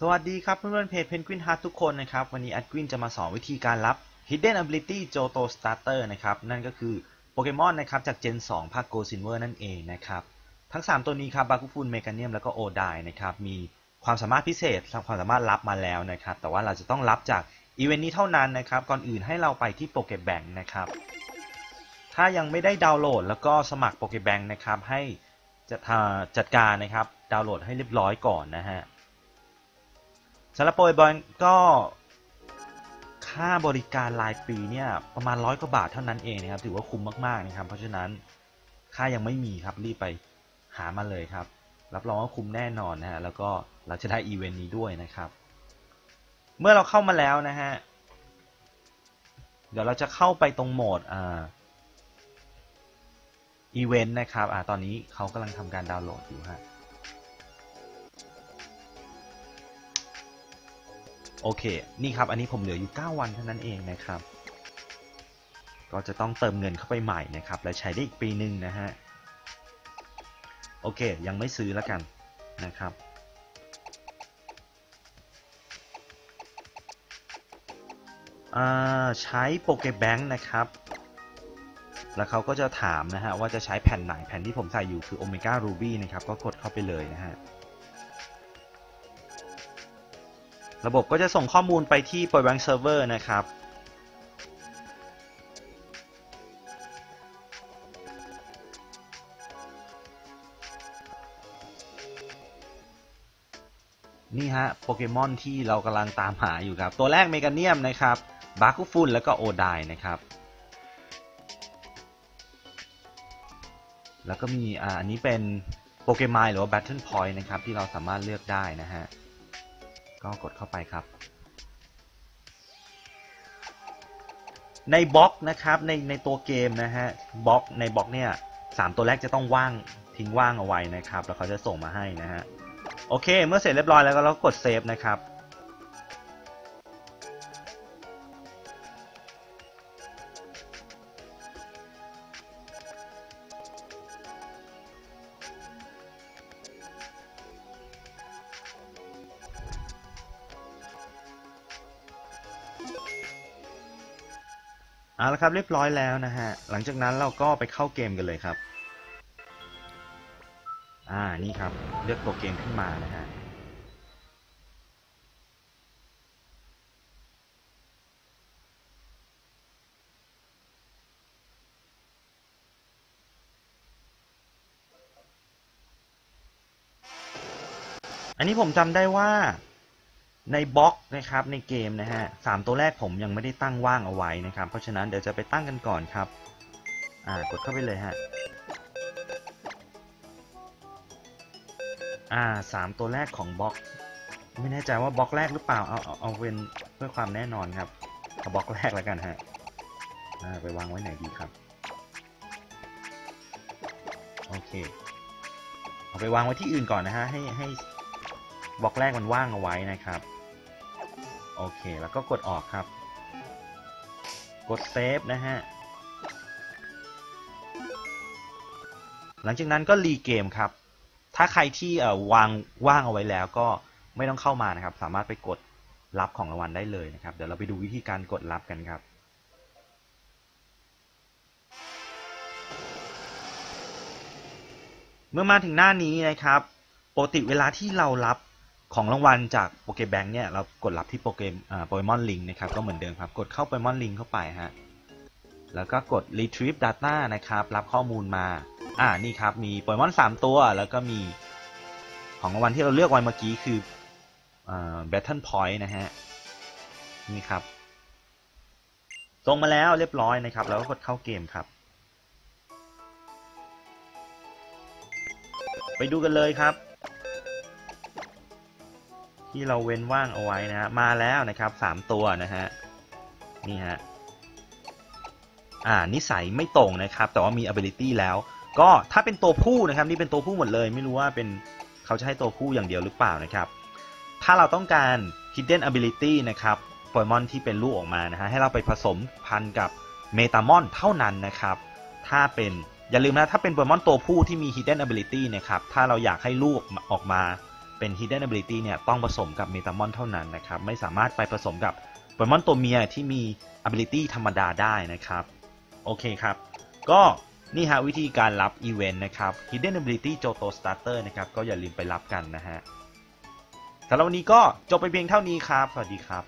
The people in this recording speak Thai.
สวัสดีครับเพื่อนๆเพจ Penguin Heart ทุกคนนะครับ วันนี้แอดกวินจะมาสอนวิธีการรับ Hidden Ability Johto Starter นะครับ นั่นก็คือโปเกมอนนะครับจาก Gen 2 ภาค Go Silver นั่นเองนะครับ ทั้ง 3 ตัวนี้ครับบาคุฟุนเมกาเนียมแล้วก็โอไดนะครับ มีความสามารถพิเศษความสามารถรับมาแล้วนะครับ แต่ว่าเราจะต้องรับจากอีเวนต์นี้เท่านั้นนะครับ ก่อนอื่นให้เราไปที่โปเกแบงนะครับ ถ้ายังไม่ได้ดาวน์โหลด แล้วก็สมัครโปเกแบงนะครับให้จะจัดการนะครับดาวน์โหลดให้เรียบร้อยก่อนนะฮะ สำหรับโปรยบอลก็ค่าบริการรายปีเนี่ยประมาณร้อยกว่าบาทเท่านั้นเองนะครับ ถือว่าคุ้มมากๆนะครับ เพราะฉะนั้นค่ายังไม่มีครับรีบไปหามาเลยครับ รับรองว่าคุ้มแน่นอนนะฮะแล้วก็เราจะได้อีเวนต์นี้ด้วยนะครับ เมื่อเราเข้ามาแล้วนะฮะเดี๋ยวเราจะเข้าไปตรงโหมดอ่าอีเวนต์นะครับอ่าตอนนี้เขากำลังทำการดาวน์โหลดอยู่ฮะ โอเค นี่ครับ อันนี้ผมเหลืออยู่ 9 วันเท่านั้นเองนะครับ ก็จะต้องเติมเงินเข้าไปใหม่นะครับ และใช้ได้อีกปีหนึ่งนะฮะ โอเค ยังไม่ซื้อแล้วกันนะครับ ใช้โปเกแบงค์นะครับ แล้วเขาก็จะถามนะฮะว่าจะใช้แผ่นไหน แผ่นที่ผมใส่อยู่คือโอเมก้ารูบี้นะครับ ก็กดเข้าไปเลยนะฮะ ระบบก็จะส่งข้อมูลไปที่ p o i Bank Server นะครับ นี่ฮะโปเกมอนที่เรากำลังตามหาอยู่ครับ ตัวแรกเมกาเนียมนะครับบาคุฟุนแล้วก็โอไดนะครับแล้วก็มีอ่าอันนี้เป็นโปเกมายหรือว่า Battle Point นะครับ ที่เราสามารถเลือกได้นะฮะ ก็กดเข้าไปครับ ในบล็อกนะครับในในตัวเกมนะฮะบล็อกในบล็อกเนี่ยสามตัวแรกจะต้องว่างทิ้งว่างเอาไว้นะครับ แล้วเขาจะส่งมาให้นะฮะโอเค เมื่อเสร็จเรียบร้อยแล้วก็เรากดเซฟนะครับ เอาละครับเรียบร้อยแล้วนะฮะหลังจากนั้นเราก็ไปเข้าเกมกันเลยครับอ่านี่ครับเลือกตัวเกมขึ้นมานะฮะอันนี้ผมจำได้ว่า ในบล็อกนะครับในเกมนะฮะสามตัวแรกผมยังไม่ได้ตั้งว่างเอาไว้นะครับ เพราะฉะนั้นเดี๋ยวจะไปตั้งกันก่อนครับอ่ากดเข้าไปเลยฮะอ่าสามตัวแรกของบล็อก ไม่แน่ใจว่าบล็อกแรกหรือเปล่าเอาเอาเอาเป็นเพื่อความแน่นอนครับเอาบล็อกแรกแล้วกันฮะอ่าไปวางไว้ไหนดีครับโอเคเอาไปวางไว้ที่อื่นก่อนนะฮะให้ให้บล็อกแรกมันว่างเอาไว้นะครับ โอเค แล้วก็กดออกครับ กดเซฟนะฮะ หลังจากนั้นก็รีเกมครับ ถ้าใครที่วางว่างเอาไว้แล้วก็ไม่ต้องเข้ามานะครับ สามารถไปกดรับของรางวัลได้เลยนะครับ เดี๋ยวเราไปดูวิธีการกดรับกันครับเมื่อมาถึงหน้านี้นะครับ ปกติเวลาที่เรารับ ของรางวัลจากโปเกแบงค์เนี่ยเรากดรับที่โปเกอ่าโปเกมอนลิงนะครับก็เหมือนเดิมครับ กดเข้าโปเกมอนลิงเข้าไปฮะแล้วก็กด retrieve data นะครับ รับข้อมูลมาอ่านี่ครับมีโปเกมอน3 ตัว แล้วก็มีของรางวัลที่เราเลือกไว้เมื่อกี้คืออ่า battle point นะฮะนี่ครับส่งมาแล้วเรียบร้อยนะครับ แล้วก็กดเข้าเกมครับ ไปดูกันเลยครับ ที่เราเว้นว่างเอาไว้นะฮะมาแล้วนะครับสามตัวนะฮะนี่ฮะอ่านิสัยไม่ตรงนะครับ แต่ว่ามี ability แล้ว ก็ถ้าเป็นตัวผู้นะครับนี่เป็นตัวผู้หมดเลย ไม่รู้ว่าเป็นเขาจะให้ตัวผู้อย่างเดียวหรือเปล่านะครับ ถ้าเราต้องการ hidden ability นะครับโปเกมอนที่เป็นลูกออกมานะฮะให้เราไปผสมพันกับเมตามอนเท่านั้นนะครับ ถ้าเป็นอย่าลืมนะ ถ้าเป็นโปเกมอนตัวผู้ที่มี hidden ability นะครับ ถ้าเราอยากให้ลูกออกมา เป็น Hidden Ability เนี่ยต้องผสมกับเมตามอนเท่านั้นนะครับ ไม่สามารถไปผสมกับโปเกมอนตัวเมียที่มี Ability ธรรมดาได้นะครับ โอเคครับ ก็นี่ฮะวิธีการรับอีเวนต์นะครับ Hidden Ability Johto Starter นะครับ ก็อย่าลืมไปรับกันนะฮะสำหรับวันนี้ก็จบไปเพียงเท่านี้ครับ สวัสดีครับ